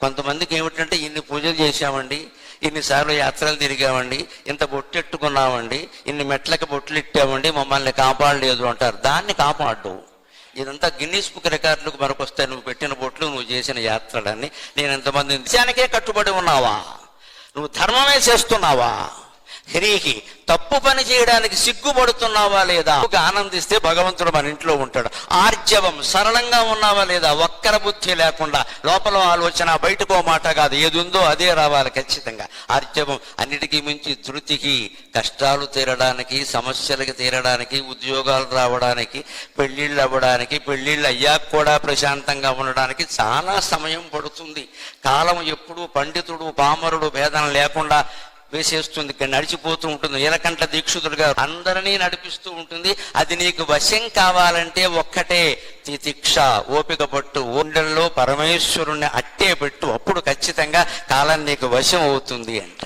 కొంతమందికి ఏమిటంటే ఇన్ని పూజలు చేశామండి ఇన్నిసార్లు యాత్రలు తిరిగామండి ఇంత బొట్టెట్టుకున్నామండి ఇన్ని మెట్లకి బొట్లు ఇట్టామండి మమ్మల్ని కాపాడలేదు అంటారు. దాన్ని కాపాడు. ఇదంతా గిన్నీస్ బుక్ రికార్డులకు మరొకొస్తాయి నువ్వు పెట్టిన బొట్లు నువ్వు చేసిన యాత్రలన్నీ. నేను ఎంతమంది దేశానికే కట్టుబడి ఉన్నావా? నువ్వు ధర్మమే చేస్తున్నావా? హ్రీహి తప్పు పని చేయడానికి సిగ్గుపడుతున్నావా లేదా? ఒక ఆనందిస్తే భగవంతుడు మన ఇంట్లో ఉంటాడు. ఆర్జవం సరళంగా ఉన్నావా లేదా? ఒక్కర బుద్ధి లేకుండా. లోపల ఆలోచన బయటకో మాట కాదు. ఏది ఉందో అదే రావాలి ఖచ్చితంగా. ఆర్జవం అన్నిటికీ మించి తృతికి కష్టాలు తీరడానికి సమస్యలకి తీరడానికి ఉద్యోగాలు రావడానికి పెళ్ళిళ్ళు అవ్వడానికి పెళ్ళిళ్ళు అయ్యాక కూడా ప్రశాంతంగా ఉండడానికి చాలా సమయం పడుతుంది. కాలం ఎప్పుడూ పండితుడు పామరుడు భేదం లేకుండా వేసేస్తుంది ఇక్కడ నడిచిపోతూ ఉంటుంది. ఇలకంట దీక్షితుడుగా అందరినీ నడిపిస్తూ ఉంటుంది. అది నీకు వశం కావాలంటే ఒక్కటే తితిక్ష ఓపిక పట్టు. ఓండల్లో పరమేశ్వరుణ్ణి అట్టే పెట్టు. అప్పుడు ఖచ్చితంగా కాలం నీకు వశం అవుతుంది అంట.